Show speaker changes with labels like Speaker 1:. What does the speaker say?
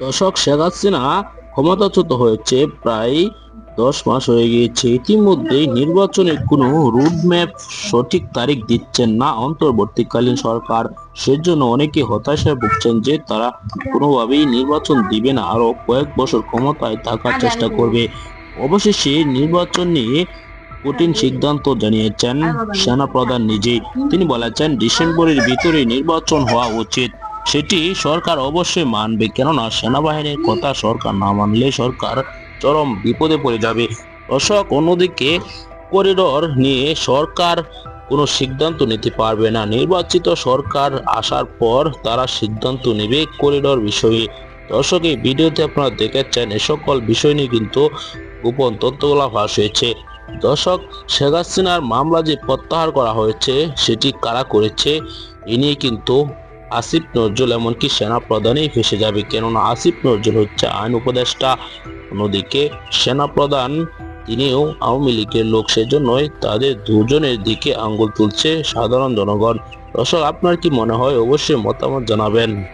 Speaker 1: দর্শক শেখ হাসিনা ক্ষমতাচ্যুত হয়েছে প্রায় দশ মাস হয়ে গিয়েছে। ইতিমধ্যেই নির্বাচনের কোনো রুটম্যাপ সঠিক তারিখ দিচ্ছেন না। অন্তর্বর্তীকালীন সরকার সেজন্য অনেকে হতাশায় ভুগছেন যে তারা কোনোভাবেই নির্বাচন দিবে না। আরও কয়েক বছর ক্ষমতায় থাকার চেষ্টা করবে। অবশেষে নির্বাচন নিয়ে কঠিন সিদ্ধান্ত জানিয়েছেন সেনাপ্রধান নিজেই। তিনি বলেছেন ডিসেম্বরের ভিতরে নির্বাচন হওয়া উচিত। সেটি সরকার অবশ্যই মানবে। কেননা সেনাবাহিনীর কথা সরকার না মানলে সরকার চরম বিপদে পড়ে যাবে। দর্শক অন্যদিকে করিডোর নিয়ে সরকার কোনো সিদ্ধান্ত নিতে পারবে না। নির্বাচিত সরকার আসার পর তারা সিদ্ধান্ত নেবে করিডোর বিষয়ে। দর্শক, এই ভিডিওতে আপনারা দেখেছেন, এ সকল বিষয় নিয়ে কিন্তু গোপন তথ্যগুলা ফাঁস হয়েছে। দর্শক, শেখ হাসিনার মামলা যে প্রত্যাহার করা হয়েছে, সেটি কারা করেছে, এ নিয়ে কিন্তু আসিফ নজরুল এমনকি সেনা প্রধানেই ফেসে যাবে, কেননা আসিফ নজরুল হচ্ছে আইন উপদেষ্টা। অন্যদিকে সেনা প্রধান তিনিও আওয়ামী লীগের লোক, সেজন্যই তাদের দুজনের দিকে আঙ্গুল তুলছে সাধারণ জনগণ। দর্শক, আপনার কি মনে হয়? অবশ্যই মতামত জানাবেন।